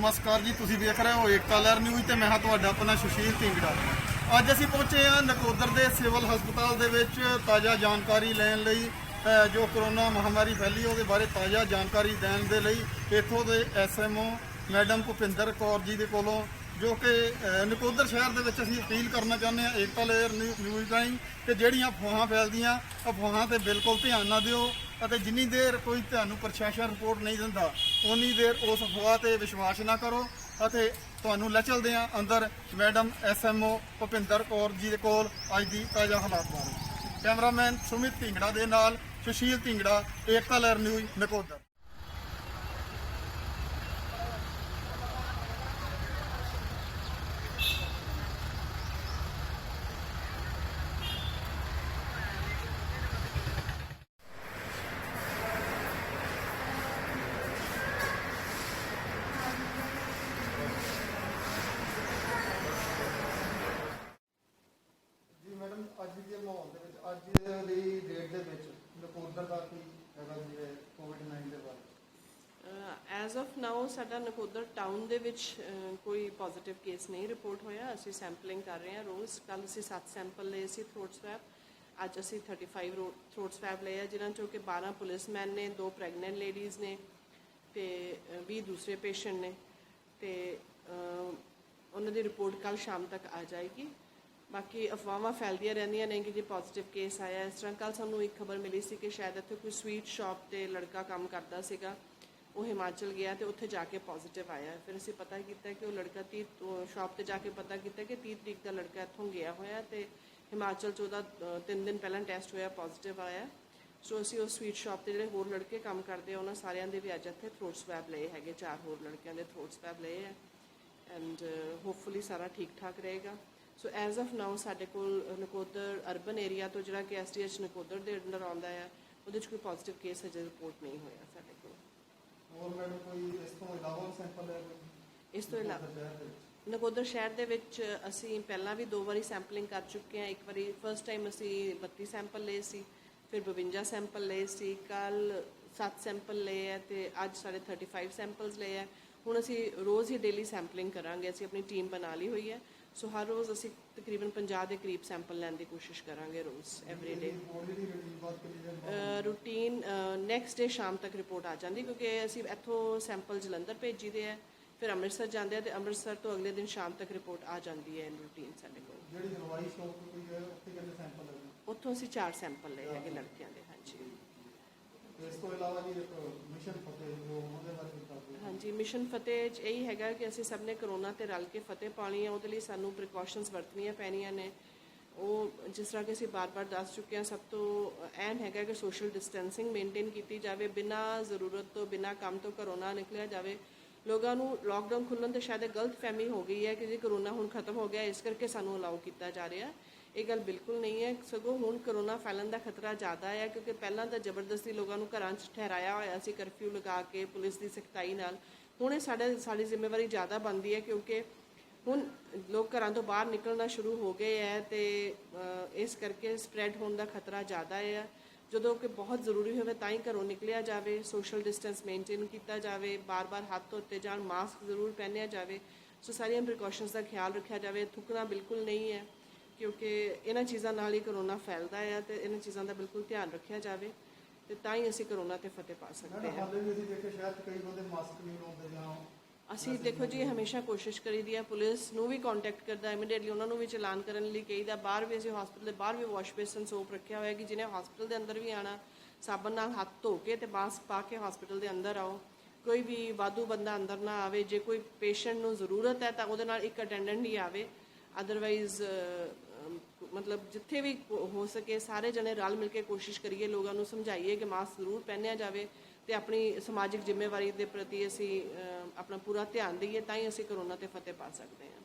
ਨਮਸਕਾਰ ਜੀ, ਤੁਸੀਂ ਵੇਖ ਰਹੇ ਹੋ ਏਕਤਾ ਲਹਿਰ ਨਿਊਜ਼ ਤੇ ਮੈਂ ਹਾਂ ਤੁਹਾਡਾ ਆਪਣਾ ਸੁਸ਼ੀਲ ਢਿੰਗੜਾ। ਅੱਜ ਅਸੀਂ ਪਹੁੰਚੇ ਹਾਂ ਨਕੋਦਰ ਦੇ ਸਿਵਲ ਹਸਪਤਾਲ ਦੇ ਵਿੱਚ ਤਾਜ਼ਾ ਜਾਣਕਾਰੀ ਲੈਣ ਲਈ ਜੋ ਕਰੋਨਾ ਮਹਾਮਾਰੀ ਫੈਲੀ ਉਹਦੇ ਬਾਰੇ ਤਾਜ਼ਾ ਜਾਣਕਾਰੀ ਦੇਣ ਦੇ ਲਈ ਇੱਥੋਂ ਦੇ ਐਸਐਮਓ ਮੈਡਮ ਭੁਪਿੰਦਰ ਕੌਰ ਜੀ ਦੇ ਕੋਲੋਂ ਜੋ ਕਿ ਅ, ਨਕੋਦਰ ਸ਼ਹਿਰ ਦੇ ਵਿੱਚ ਅਸੀਂ ਅਪੀਲ ਕਰਨਾ ਚਾਹੁੰਦੇ ਹਾਂ ਏਕਤਾ ਲੇਅਰ ਨਿਊ- ਨਿਊਜ਼ ਰਾਹੀਂ ਕਿ ਜਿਹੜੀਆਂ ਅਫਵਾਹਾਂ ਫੈਲਦੀਆਂ ਅਫਵਾਹਾਂ ਤੇ ਬਿਲਕੁਲ ਧਿਆਨ ਨਾ ਦਿਓ ਅਤੇ ਜਿੰਨੀ ਦੇਰ ਕੋਈ ਤੁਹਾਨੂੰ ਪ੍ਰਸ਼ਾਸਨ ਰਿਪੋਰਟ ਨਹੀਂ ਦਿੰਦਾ ਉਨੀ ਦੇਰ ਉਸ ਅਫਵਾਹ ਤੇ ਵਿਸ਼ਵਾਸ ਨਾ ਕਰੋ ਅਤੇ ਤੁਹਾਨੂੰ ਲੈ ਚਲਦੇ ਹਾਂ ਅੰਦਰ ਮੈਡਮ ਐਸਐਮਓ ਭੁਪਿੰਦਰ ਕੌਰ ਜੀ ਦੇ ਕੋਲ ਅੱਜ ਦੀ ਤਾਜ਼ਾ ਹਾਲਾਤ ਬਾਰੇ। ਕੈਮਰਾਮੈਨ ਸੁਮਿਤ ਢਿੰਗੜਾ ਦੇ ਨਾਲ ਸੁਸ਼ੀਲ ਢਿੰਗੜਾ ਏਕਤਾ ਲਹਿਰ ਨਿਊਜ਼ ਨਕੋਦਰ ਜੀ ਮੈਡਮ ਅੱਜ ਦੇ ਮਾਹੌਲ ਦੇ ਵਿੱਚ ਅੱਜ ਦੀ ਡੇਟ ਦੇ ਵਿੱਚ ਨਕੋਦਰ ਦਾ ਕੀ ਹੈਗਾ ਜੀ ਕੋਵਿਡ-19 ਦੇ ਬਾਰੇ ਐਜ਼ ਆਫ ਨਾਓ ਸਾਡਾ ਨਕੋਦਰ ਟਾਊਨ ਦੇ ਵਿੱਚ ਕੋਈ ਪੋਜ਼ਿਟਿਵ ਕੇਸ ਨਹੀਂ ਰਿਪੋਰਟ ਹੋਇਆ। ਅਸੀਂ ਸੈਂਪਲਿੰਗ ਕਰ ਰਹੇ ਹਾਂ ਰੋਜ਼। ਕੱਲ ਅਸੀਂ 7 ਸੈਂਪਲ ਲਏ ਸੀ ਥਰੋਟ ਸਵੈਬ ਅੱਜ ਅਸੀਂ 35 ਥਰੋਟ ਸਵੈਬ ਲਏ ਆ ਜਿਨ੍ਹਾਂ ਚੋਂ ਕਿ 12 ਪੁਲਿਸਮੈਨ ਨੇ ਦੋ ਪ੍ਰੈਗਨੈਂਟ ਲੇਡੀਜ਼ ਨੇ ਤੇ ਅਹ, 20 ਦੂਸਰੇ ਪੇਸ਼ੈਂਟ ਨੇ। ਤੇ ਉਹਨਾਂ ਦੀ ਰਿਪੋਰਟ ਕੱਲ ਸ਼ਾਮ ਤੱਕ ਆ ਜਾਏਗੀ। ਬਾਕੀ ਅਫਵਾਹਾਂ ਫੈਲਦੀਆਂ ਰਹਿੰਦੀਆਂ ਨੇ ਕਿ ਜੇ ਪੋਜ਼ਿਟਿਵ ਕੇਸ ਆਇਆ। ਇਸ ਤਰ੍ਹਾਂ ਕੱਲ ਸਾਨੂੰ ਇੱਕ ਖਬਰ ਮਿਲੀ ਸੀ ਕਿ ਸ਼ਾਇਦ ਇੱਥੇ ਕੋਈ ਸਵੀਟ ਸ਼ਾਪ ਤੇ ਲੜਕਾ ਕੰਮ ਕਰਦਾ ਸੀਗਾ। ਉਹ ਹਿਮਾਚਲ ਗਿਆ ਤੇ ਉੱਥੇ ਜਾ ਕੇ ਪੋਜ਼ਿਟਿਵ ਆਇਆ। ਫਿਰ ਅਸੀਂ ਪਤਾ ਕੀਤਾ ਕਿ ਉਹ ਲੜਕਾ 30 ਸ਼ਾਪ ਤੇ ਜਾ ਕੇ ਪਤਾ ਕੀਤਾ ਕਿ 30 ਤਰੀਕ ਦਾ ਲੜਕਾ ਇੱਥੋਂ ਗਿਆ ਹੋਇਆ ਤੇ ਹਿਮਾਚਲ ਚ ਉਹਦਾ 3 ਦਿਨ ਪਹਿਲਾਂ ਟੈਸਟ ਹੋਇਆ ਪੋਜ਼ਿਟਿਵ ਆਇਆ। ਸੋ ਅਸੀਂ ਉਹ ਸਵੀਟ ਸ਼ਾਪ ਤੇ ਜਿਹੜੇ ਹੋਰ ਲੜਕੇ ਕੰਮ ਕਰਦੇ ਆ, ਉਹਨਾਂ ਸਾਰਿਆਂ ਦੇ ਵੀ ਅੱਜ ਇੱਥੇ ਥਰੋਟ ਸਵੈਬ ਲਏ ਹੈਗੇ, ਚਾਰ ਹੋਰ ਲੜਕਿਆਂ ਦੇ ਥਰੋਟ ਸਵੈਬ ਲਏ ਆ। ਐਂਡ ਹੋਪਫੁਲੀ ਸਾਰਾ ਠੀਕ ਠਾਕ ਰਹੇਗਾ। ਸੋ ਐਜ਼ ਆਫ ਨਾਓ ਸਾਡੇ ਕੋਲ ਨਕੋਦਰ ਅਰਬਨ ਏਰੀਆ ਤੋਂ ਜਿਹੜਾ ਕਿ ਐਸਟੀਐਚ ਨਕੋਦਰ ਦੇ ਅੰਡਰ ਆਉਂਦਾ ਆ, ਉਹਦੇ 'ਚ ਕੋਈ ਪੋਜ਼ਿਟਿਵ ਕੇਸ ਅਜੇ ਰਿਪੋਰਟ ਨਹੀਂ ਹੋਇਆ ਸਾਡੇ ਕੋਲ। ਹੋਰ ਮੈਡਮ ਕੋਈ ਇਸ ਤੋਂ ਇਲਾਵਾ ਸੈਂਪਲ ਹੈ ਕੋਈ ਇਸ ਤੋਂ ਇਲਾਵਾ ਨਕੋਦਰ ਸ਼ਹਿਰ ਦੇ ਵਿੱਚ? ਅਸੀਂ ਪਹਿਲਾਂ ਵੀ ਦੋ ਵਾਰੀ ਸੈਂਪਲਿੰਗ ਕਰ ਚੁੱਕੇ ਹਾਂ ਇੱਕ ਵਾਰੀ ਫਰਸਟ ਟਾਈਮ ਅਸੀਂ 32 ਸੈਂਪਲ ਲਏ ਸੀ ਫਿਰ 52 ਸੈਂਪਲ ਲਏ ਸੀ ਕੱਲ 7 ਸੈਂਪਲ ਲਏ ਹੈ ਤੇ ਅੱਜ ਸਾਡੇ 35 ਸੈਂਪਲਸ ਲਏ ਹੈ ਹੁਣ ਅਸੀਂ ਰੋਜ਼ ਹੀ ਡੇਲੀ ਸੈਂਪਲਿੰਗ ਕਰਾਂਗੇ ਅਸੀਂ ਆਪਣੀ ਟੀਮ ਬਣਾ ਲਈ ਹੋਈ ਹੈ ਸੋ ਹਰ ਰੋਜ਼ ਅਸੀਂ ਤਕਰੀਬਨ 50 ਦੇ ਕਰੀਬ ਸੈਂਪਲ ਲੈਣ ਦੀ ਕੋਸ਼ਿਸ਼ ਕਰਾਂਗੇ ਰੋਜ਼ every day? Routine next day ਸ਼ਾਮ ਤੱਕ ਰਿਪੋਰਟ ਆ ਜਾਂਦੀ ਕਿਉਂਕਿ ਅਸੀਂ ਇੱਥੋਂ ਸੈਂਪਲ ਜਲੰਧਰ ਭੇਜੀਦੇ ਆ ਫਿਰ ਅੰਮ੍ਰਿਤਸਰ ਜਾਂਦੇ ਆ ਤੇ ਅੰਮ੍ਰਿਤਸਰ ਤੋਂ ਅਗਲੇ ਦਿਨ ਸ਼ਾਮ ਤੱਕ ਰਿਪੋਰਟ ਆ ਜਾਂਦੀ ਹੈ ਰੂਟੀਨ ਸਾਡੇ ਕੋਲ। ਜਿਹੜੀ ਹਲਵਾਈ ਸ਼ੌਪ ਕੋਈ ਹੈ ਉੱਥੇ ਕਿੰਨੇ ਸੈਂਪਲ ਲੱਗੇ? ਉੱਥੋਂ ਅਸੀਂ ਚਾਰ ਸੈਂਪਲ ਲਏ ਹੈਗੇ ਲੜਕਿਆਂ ਦੇ ਹਾਂਜੀ। ਇਸ ਤੋਂ ਇਲਾਵਾ ਜੀ ਇੱਕ ਮਿਸ਼ਨ ਫਤਿਹ ਜੋ ਉਹਦੇ ਬਾਰੇ ਵੀ ਦੱਸ ਹਾਂਜੀ ਮਿਸ਼ਨ ਫਤਿਹ 'ਚ ਇਹੀ ਹੈਗਾ ਕਿ ਅਸੀਂ ਸਭ ਨੇ ਕਰੋਨਾ ਤੇ ਰਲ ਕੇ ਫਤਿਹ ਪਾਣੀ ਹੈ ਉਹਦੇ ਲਈ ਸਾਨੂੰ ਪ੍ਰੀਕਾਸ਼ਨਸ ਵਰਤਣੀਆਂ ਪੈਣੀਆਂ ਨੇ। ਉਹ ਜਿਸ ਤਰ੍ਹਾਂ ਕਿ ਅਸੀਂ ਬਾਰ-ਬਾਰ ਦੱਸ ਚੁੱਕੇ ਹਾਂ, ਸਭ ਤੋਂ ਐਨ ਹੈਗਾ ਕਿ ਸੋਸ਼ਲ ਡਿਸਟੈਂਸਿੰਗ ਮੇਨਟੇਨ ਕੀਤੀ ਜਾਵੇ, ਬਿਨਾਂ ਜ਼ਰੂਰਤ ਤੋਂ, ਬਿਨਾਂ ਕੰਮ ਤੋਂ ਕਰੋਨਾ ਨਿਕਲਿਆ ਜਾਵੇ। ਲੋਕਾਂ ਨੂੰ ਲੋਕਡਾਊਨ ਖੁੱਲਣ ਤੇ ਸ਼ਾਇਦ ਗਲਤ ਫਹਿਮੀ ਹੋ ਗਈ ਹੈ ਕਿ ਜੀ ਕਰੋਨਾ ਹੁਣ ਖਤਮ ਹੋ ਗਿਆ, ਇਸ ਕਰਕੇ ਸਾਨੂੰ ਅਲਾਉ ਕੀਤਾ ਜਾ ਰਿਹਾ ਇਹ ਗੱਲ ਬਿਲਕੁਲ ਨਹੀਂ ਹੈ। ਸਗੋਂ ਹੁਣ ਕਰੋਨਾ ਫੈਲਣ ਦਾ ਖਤਰਾ ਜ਼ਿਆਦਾ ਹੈ, ਕਿਉਂਕਿ ਪਹਿਲਾਂ ਤਾਂ ਜ਼ਬਰਦਸਤੀ ਲੋਕਾਂ ਨੂੰ ਘਰਾਂ 'ਚ ਠਹਿਰਾਇਆ ਹੋਇਆ ਸੀ ਕਰਫਿਊ ਲਗਾ ਕੇ, ਪੁਲਿਸ ਦੀ ਸਖਤਾਈ ਨਾਲ। ਹੁਣ ਇਹ ਸਾਡੇ, ਸਾਡੀ ਜ਼ਿੰਮੇਵਾਰੀ ਜ਼ਿਆਦਾ ਬਣਦੀ ਹੈ, ਕਿਉਂਕਿ ਹੁਣ ਲੋਕ ਘਰਾਂ ਤੋਂ ਬਾਹਰ ਨਿਕਲਣਾ ਸ਼ੁਰੂ ਹੋ ਗਏ ਹੈ ਤੇ ਇਸ ਕਰਕੇ ਸਪਰੈਡ ਹੋਣ ਦਾ ਖਤਰਾ ਜ਼ਿਆਦਾ ਹੈ। ਜਦੋਂ ਕਿ ਬਹੁਤ ਜ਼ਰੂਰੀ ਹੋਵੇ ਤਾਂ ਹੀ ਘਰੋਂ ਨਿਕਲਿਆ ਜਾਵੇ ਸੋਸ਼ਲ ਡਿਸਟੈਂਸ ਮੇਨਟੇਨ ਕੀਤਾ ਜਾਵੇ, ਬਾਰ-ਬਾਰ ਹੱਥ ਧੋਤੇ ਜਾਣ ਮਾਸਕ ਜ਼ਰੂਰ ਪਹਿਨਿਆ ਜਾਵੇ। ਸੋ ਸਾਰੀਆਂ ਪ੍ਰੀਕਾਸ਼ਨਸ ਦਾ ਖਿਆਲ ਰੱਖਿਆ ਜਾਵੇ। ਥੁੱਕਣਾ ਬਿਲਕੁਲ ਨਹੀਂ ਹੈ, ਕਿਉਂਕਿ ਇਹਨਾਂ ਚੀਜ਼ਾਂ ਨਾਲ ਹੀ ਕਰੋਨਾ ਫੈਲਦਾ ਹੈ ਤੇ ਇਹਨਾਂ ਚੀਜ਼ਾਂ ਦਾ ਬਿਲਕੁਲ ਧਿਆਨ ਰੱਖਿਆ ਜਾਵੇ ਤੇ ਤਾਂ ਹੀ ਅਸੀਂ ਕਰੋਨਾ ਤੇ ਫਤਿਹ ਪਾ ਸਕਦੇ ਹਾਂ। ਹਾਲੇ ਵੀ ਅਸੀਂ ਦੇਖਿਆ ਸ਼ਹਿਰ ਕਈ ਬੰਦੇ ਮਾਸਕ ਨਹੀਂ ਲਾਉਂਦੇ ਜਾਂ ਅਸੀਂ ਦੇਖੋ ਜੀ, ਹਮੇਸ਼ਾ ਕੋਸ਼ਿਸ਼ ਕਰੀਦੀ ਹੈ ਪੁਲਿਸ ਨੂੰ ਵੀ ਕੰਟੈਕਟ ਕਰਦਾ ਇਮੀਡੀਏਟਲੀ ਉਹਨਾਂ ਨੂੰ ਵੀ ਚਲਾਨ ਕਰਨ ਲਈ ਕਹੀਦਾ ਬਾਹਰ ਵੀ ਅਸੀਂ ਹਸਪੀਟਲ ਦੇ ਬਾਹਰ ਵੀ ਵਾਸ਼ ਬੇਸਨ ਸੋਪ ਰੱਖਿਆ ਹੋਇਆ ਕਿ ਜਿਹਨੇ ਹਸਪੀਟਲ ਦੇ ਅੰਦਰ ਵੀ ਆਣਾ ਸਾਬਣ ਨਾਲ ਹੱਥ ਧੋ ਕੇ ਤੇ ਮਾਸਕ ਪਾ ਕੇ ਹਸਪੀਟਲ ਦੇ ਅੰਦਰ ਆਓ। ਕੋਈ ਵੀ ਵਾਧੂ ਬੰਦਾ ਅੰਦਰ ਨਾ ਆਵੇ, ਜੇ ਕੋਈ ਪੇਸ਼ੈਂਟ ਨੂੰ ਜ਼ਰੂਰਤ ਹੈ ਤਾਂ ਉਹਦੇ ਨਾਲ ਇੱਕ ਅਟੈਂਡੈਂਟ ਹੀ ਆਵੇ। ਅਦਰਵਾਈਜ਼ ਮਤਲਬ ਜਿੱਥੇ ਵੀ ਹੋ ਸਕੇ ਸਾਰੇ ਜਣੇ ਰਲ ਮਿਲ ਕੇ ਕੋਸ਼ਿਸ਼ ਕਰੀਏ, ਲੋਕਾਂ ਨੂੰ ਸਮਝਾਈਏ ਕਿ ਮਾਸਕ ਜ਼ਰੂਰ ਪਹਿਨਿਆ ਜਾਵੇ ਤੇ ਆਪਣੀ ਸਮਾਜਿਕ ਜ਼ਿੰਮੇਵਾਰੀ ਦੇ ਪ੍ਰਤੀ ਅਸੀਂ ਆਪਣਾ ਪੂਰਾ ਧਿਆਨ ਦਈਏ ਤਾਂ ਹੀ ਅਸੀਂ ਕਰੋਨਾ ਤੇ ਫਤਿਹ ਪਾ ਸਕਦੇ ਹਾਂ।